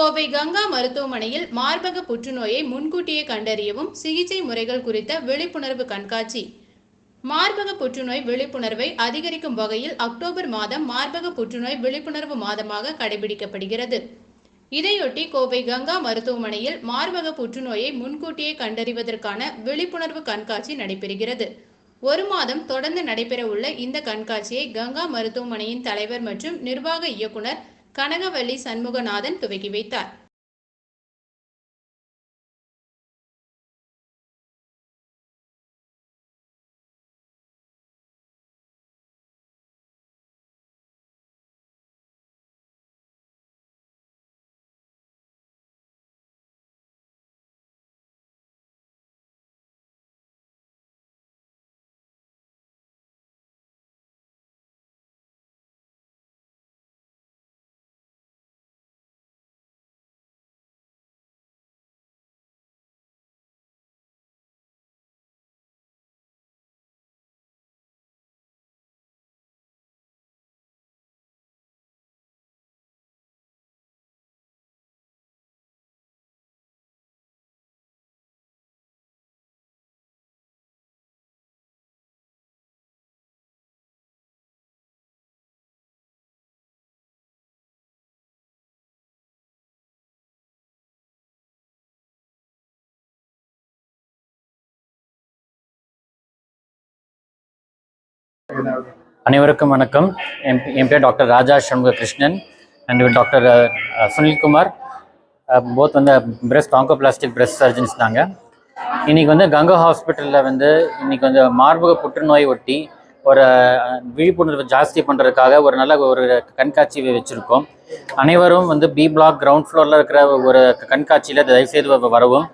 கோவை கங்கா மருத்துவமனையில் மார்பக புற்றுநோயை முன்கூட்டியே கண்டறியவும் சிகிச்சை முறைகள் குறித்த விழிப்புணர்வு கண்காட்சி. மார்பக புற்றுநோய் விழிப்புணர்வை அதிகரிக்கும் வகையில் அக்டோபர் மாதம் மார்பக புற்றுநோய் விழிப்புணர்வு மாதமாக கடைபிடிக்கப்படுகிறது. இதையொட்டி கோவை கங்கா மருத்துவமனையில் மார்பக புற்றுநோயை முன்கூட்டியே கண்டறிவதற்கான விழிப்புணர்வு கண்காட்சி நடைபெறுகிறது. ஒரு மாதம் தொடர்ந்து நடைபெறவுள்ள இந்த கண்காட்சியை கங்கா மருத்துவமனையின் தலைவர் மற்றும் நிர்வாக இயக்குனர் கனகவள்ளி சண்முகநாதன் துவக்கி வைத்தார். அனைவருக்கும் வணக்கம். என் என் பேர் doctor Raja Shanmuga Krishnan and doctor Sunilkumar both வந்து பிரெஸ்ட் ஆங்கோபிளாஸ்டிக் பிரெஸ்ட் சர்ஜன்ஸ் தாங்க. இன்றைக்கி வந்து கங்கா ஹாஸ்பிட்டலில் வந்து இன்றைக்கி வந்து மார்பக புற்றுநோய் ஒட்டி ஒரு விழிப்புணர்வு ஜாஸ்தி பண்ணுறதுக்காக ஒரு நல்ல ஒரு கண்காட்சி வச்சுருக்கோம். அனைவரும் வந்து பி பிளாக் கிரவுண்ட் ஃப்ளோரில் இருக்கிற ஒரு கண்காட்சியில் தயவுசெய்து வரவும்.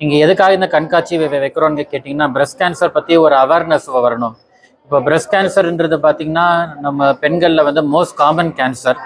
இங்கே எதுக்காக இந்த கண்காட்சி வைக்கிறோன்னு கேட்டிங்கன்னா பிரஸ்ட் கேன்சர் பற்றி ஒரு அவேர்னஸ் வரணும். இப்போ பிரஸ்ட் கேன்சர்ன்றது பார்த்தீங்கன்னா நம்ம பெண்களில் வந்து மோஸ்ட் காமன் கேன்சர்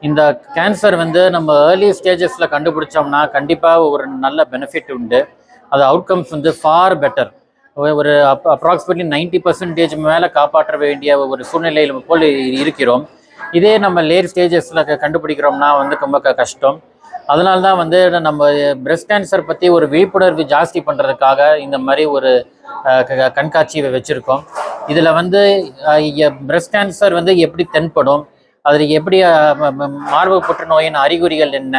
இந்த கேன்சர் வந்து நம்ம ஏர்லி ஸ்டேஜஸில் கண்டுபிடிச்சோம்னா கண்டிப்பாக ஒரு நல்ல பெனிஃபிட் உண்டு. அது அவுட்கம்ஸ் வந்து ஃபார் பெட்டர் ஒரு அப் அப்ராக்சிமேட்லி நைன்டி பர்சன்டேஜ் மேலே காப்பாற்ற வேண்டிய ஒரு சூழ்நிலையில் போல் இருக்கிறோம். இதே நம்ம லேட் ஸ்டேஜஸில் கண்டுபிடிக்கிறோம்னா வந்து ரொம்ப க- கஷ்டம். அதனால தான் வந்து நம்ம பிரஸ்ட் கேன்சர் பற்றி ஒரு விழிப்புணர்வு ஜாஸ்தி பண்ணுறதுக்காக இந்த மாதிரி ஒரு கண்காட்சியை க- வச்சுருக்கோம். இதில் வந்து பிரஸ்ட் கேன்சர் வந்து எப்படி தென்படும்? அதில் எப்படி மார்பக புற்றுநோயின் அறிகுறிகள் என்ன?